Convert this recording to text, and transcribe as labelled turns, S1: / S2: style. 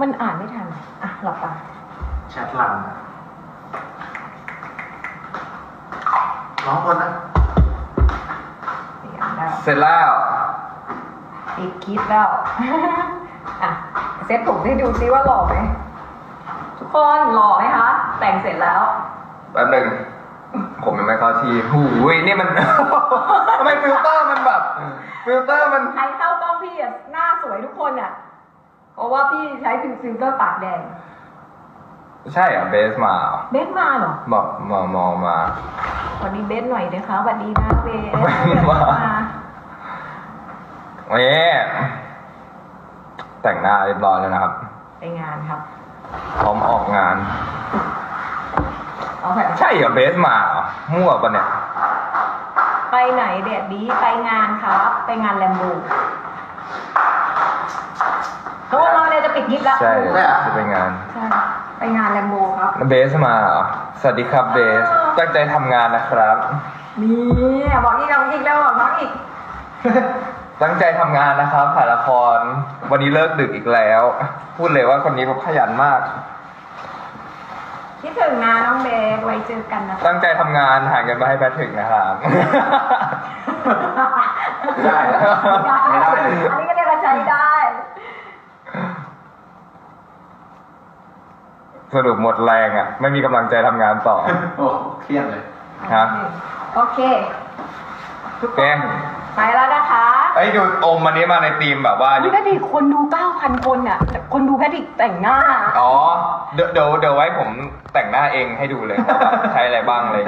S1: มันอ่านไม่ทัน อะหลับตา
S2: แชทลันน้องคนนะ
S1: เดี๋ยวได้
S3: เสร็จแล้ว
S1: ปิดคลิปแล้ว อะ เซ็ตผมให้ดูซิว่าหล่อไหม ทุกคนหล่อไหมคะ แต่งเสร็จแล้ว
S3: แป๊บหนึ่ง ผมยังไม่เข้าที่หูยนี่มัน ทำไมฟิลเตอร์มันแบบ ฟิลเตอร์มัน
S1: ใครเข้ากล้องพี่อะหน้าสวยทุกคนอะ เพราะว่าพี่ใช้ฟิลเตอร์ปากแดง
S3: ใช่เหรอะเบสมาเหรอ
S1: เบสมาเหรอ
S3: บอกมามองมา
S1: สวัสดีเบสหน่อยนะคะสวัสดีนะเบส
S3: มาเอ๊ะแต่งหน้าเรียบร้อยแล้วนะครับ
S1: ไปงานครับ
S3: พร้อมออกงาน
S1: เอาแบบ
S3: ใช่เหรอเบสมาเหรอมั่วปะเนี่ย
S1: ไปไหนเด็ดดีไปงานครับ ไปงานแลมโบ เพราะว่าเราเนี่ยจะปิดคลิปแล้ว
S3: ใช่จะไปงาน
S1: ใช่ไปงานแลมโบครับ
S3: เบสมาเหรอสวัสดีครับเบสตั้งใจทำงานนะครับ
S1: นี่บอกอีกบอกอีกแล้วบอกน้องอีก
S3: ตั้งใจทำงานนะครับถ่ายละคร วันนี้เลิกดึกอีกแล้ว พูดเลยว่าคนนี้เขาขยันมาก
S1: คิดถึงนะน้องเบสไว้เจอกันนะ
S3: ตั้งใจทำงานหาเงินมาให้แพทริกนะครับ
S2: ได้ ไม่ได้เลย
S1: อันนี้ก็เรียกว่าใช้ได้
S3: สรุปหมดแรงอะ ไม่มีกำลังใจทำงานต่อ
S2: โอ้เครียดเลย
S3: ฮะ
S1: โอเคทุกค
S3: แก
S1: นไปแล้วนะคะ
S3: ไอ้ยดูอมวันนี้มาในธีมแบบว่า
S1: นี่แพทริกคนดู 9,000 คนอะแต่คนดูแพทริกแต่งหน้า
S3: อ๋อ เดี๋ยวเดี๋ยวเดี๋ยวไว้ผมแต่งหน้าเองให้ดูเลยว่าแบบใช้อะไรบ้างอะไร